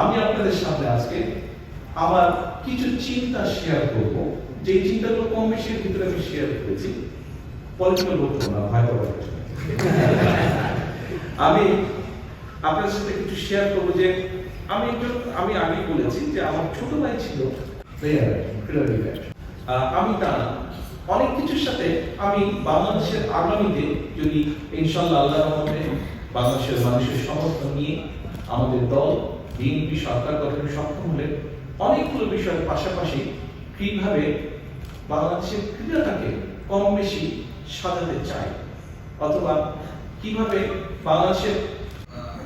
আমি আপনাদের সামনে আজকে আমার কিছু চিন্তা শেয়ার করব যে চিন্তাগুলো কম বেশি ভিতরে আমি শেয়ার করেছি পলিটিক্যাল বলব না, ভয় আমি আপনার সাথে কিছু শেয়ার করব যে আমি একজন, আমি আগে বলেছি যে আমার ছোট ভাই ছিল। আমি তা না। অনেক কিছুর সাথে আমি বাংলাদেশের আগামীতে যদি ইনশাল্লাহ আল্লাহ রহমতে বাংলাদেশের মানুষের সমর্থন নিয়ে আমাদের দল বিএনপি সরকার গঠনে সক্ষম হলে অনেকগুলো বিষয়ের পাশাপাশি কীভাবে বাংলাদেশের ক্রীড়াটাকে কম বেশি সাজাতে চাই অথবা কীভাবে বাংলাদেশের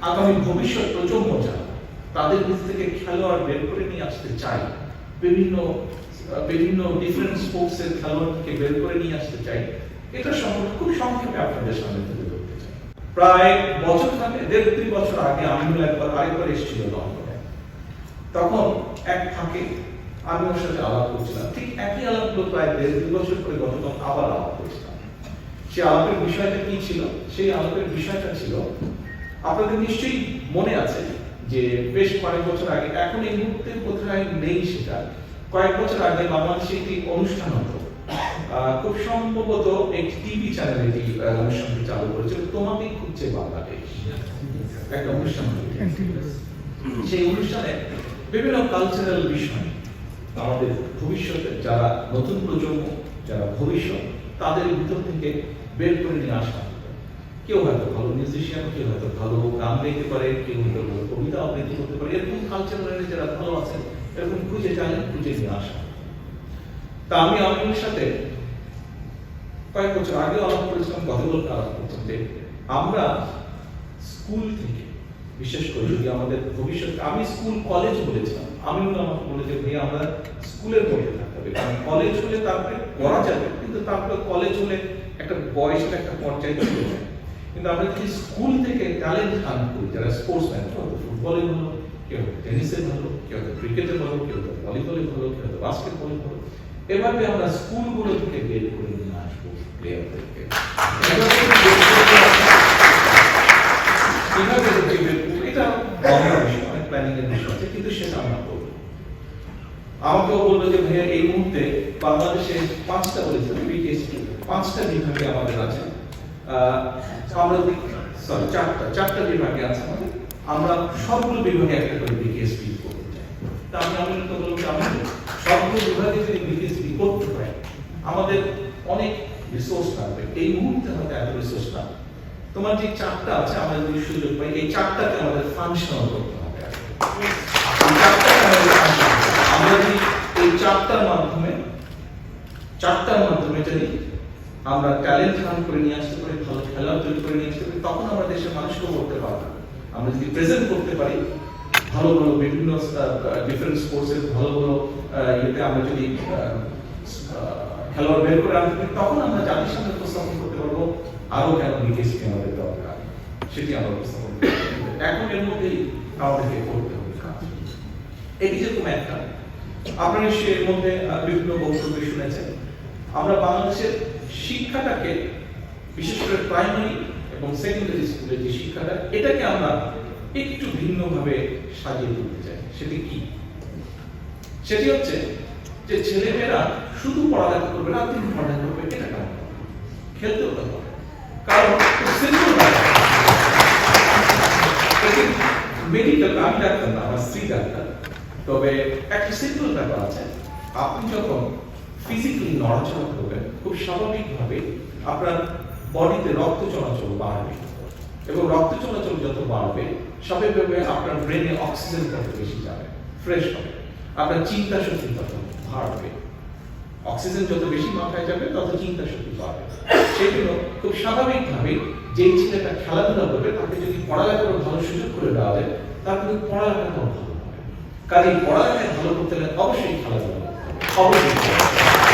আগামী ভবিষ্যৎ প্রজন্ম যারা তাদের ভিতর থেকে খেলোয়াড় বের করে নিয়ে আসতে চাই বিভিন্ন বিভিন্ন ডিফারেন্ট স্পোর্টসের খেলোয়াড়কে বের করে নিয়ে আসতে চাই এটা সম্পর্কে খুব সংক্ষেপে আপনাদের সামনে তুলে প্রায় বছর থাকে দেড় দুই বছর আগে আমিনুল একবার আরেকবার এসেছিল লন্ডনে। তখন এক ফাঁকে আমি ওর সাথে আলাপ করছিলাম। ঠিক একই আলাপগুলো প্রায় দেড় দুই বছর পরে গতকাল আবার আলাপ করছিলাম। সে আলাপের বিষয়টা কি ছিল? সেই আলাপের বিষয়টা ছিল, আপনাদের নিশ্চয়ই মনে আছে যে বেশ কয়েক বছর আগে, এখন এই মুহূর্তে কোথায় নেই সেটা, কয়েক বছর আগে বাংলাদেশে একটি অনুষ্ঠান হতো। খুব সম্ভবত একটি টিভি চ্যানেলে এটি অনুষ্ঠানটি চালু করেছিল তোমাকে খুঁজছে বাংলাদেশ। একটা অনুষ্ঠান সেই অনুষ্ঠানে বিভিন্ন কালচারাল বিষয় আমাদের ভবিষ্যতে যারা নতুন প্রজন্ম, যারা ভবিষ্যৎ, তাদের ভিতর থেকে বের করে নিয়ে আসা কেউ হয়তো ভালো মিউজিশিয়ান কেউ হয়তো ভালো গান গাইতে পারে, কেউ হয়তো কবিতা আবৃত্তি করতে পারে। এরকম কালচারাল যারা ভালো আছেন, এরকম খুঁজে জানেন খুঁজে নিয়ে আসা। তা আমি আমিনের সাথে কয়েক বছর আগে আলাপ করেছিলাম গতকালকে আলাপ করছিলাম যে আমরা স্কুল থেকে, বিশেষ করে যদি আমাদের ভবিষ্যৎ, আমি স্কুল কলেজ বলেছিলাম। আমি আমাকে বলে যে ভাই আমরা স্কুলের মধ্যে থাকতে হবে। কারণ কলেজ হলে তারপরে করা যাবে, কিন্তু তারপরে কলেজ হলে একটা বয়সের একটা পর্যায়ে চলে যায়। কিন্তু আমরা যদি স্কুল থেকে ট্যালেন্ট হান্ট করি, যারা স্পোর্টসম্যান কেউ হয়তো ফুটবলে ভালো, কেউ টেনিসে ভালো, কেউ ক্রিকেটে ভালো, কেউ হয়তো ভলিবলে ভালো, কেউ হয়তো বাস্কেটবলে ভালো এভাবে আমরা স্কুলগুলো থেকে বের করে নিয়ে আসব প্লেয়ারদেরকে। আছে, আমরা বিভাগে চারটা বিভাগে আছে আমরা একটা করে বিকেএসপি করতে চাই। তা আমি আমি বললাম বিভাগে যদি আমাদের অনেক রিসোর্স লাগবে এই মুহূর্তে হয়তো এত রিসোর্স না। তোমার যে চারটা আছে, আমরা যদি সুযোগ পাই, এই চারটাকে আমাদের ফাংশনাল করতে হবে। আমরা ভালো যদি প্রেজেন্ট করতে পারি, ভালো ভালো বিভিন্ন ডিফারেন্ট ভালো ভালো ইয়েতে আমরা যদি খেলোয়াড় বের করে আনতে তখন আমরা জাতির সামনে উপস্থাপন করতে পারব, আরও কেন বিকেএসপি আমাদের দরকার, সেটি আমরা উপস্থাপন এখন এর মধ্যেই আমাদেরকে করতে হবে, কাজ এটি যেরকম একটা। আপনারা নিশ্চয়ই এর মধ্যে বিভিন্ন বক্তব্য শুনেছেন। আমরা বাংলাদেশের শিক্ষাটাকে, বিশেষ করে প্রাইমারি এবং সেকেন্ডারি স্কুলের যে শিক্ষাটা, এটাকে আমরা একটু ভিন্নভাবে সাজিয়ে তুলতে চাই। সেটি কি? সেটি হচ্ছে যে ছেলেমেয়েরা শুধু পড়ালেখা করবে না দিন পড়ালেখা করবে এটা কেমন খেলতেও হবে কারণ সিম্পল মেডিকেল আমি ডাক্তার না, আমার স্ত্রী ডাক্তার। তবে একটা সিম্পল ব্যাপার আছে। আপনি যখন ফিজিক্যালি নড়াচড়া করবেন, খুব স্বাভাবিকভাবে আপনার বডিতে রক্ত চলাচল বাড়বে। এবং রক্ত চলাচল যত বাড়বে, স্বাভাবিকভাবে আপনার ব্রেনে অক্সিজেন তত বেশি যাবে ফ্রেশ হবে। আপনার চিন্তা শক্তি তত বাড়বে। অক্সিজেন যত বেশি মাথায় যাবে, তত চিন্তা শক্তি পাবে সেই জন্য খুব স্বাভাবিকভাবেই যেই ছেলেটা খেলাধুলা করবে, তাকে যদি পড়ালেখার ভালো সুযোগ করে দেওয়া যায় তার কিন্তু পড়ালেখাটাও ভালো হবে কাজে পড়ালেখায় ভালো করতে হলে অবশ্যই খেলাধুলা। অবশ্যই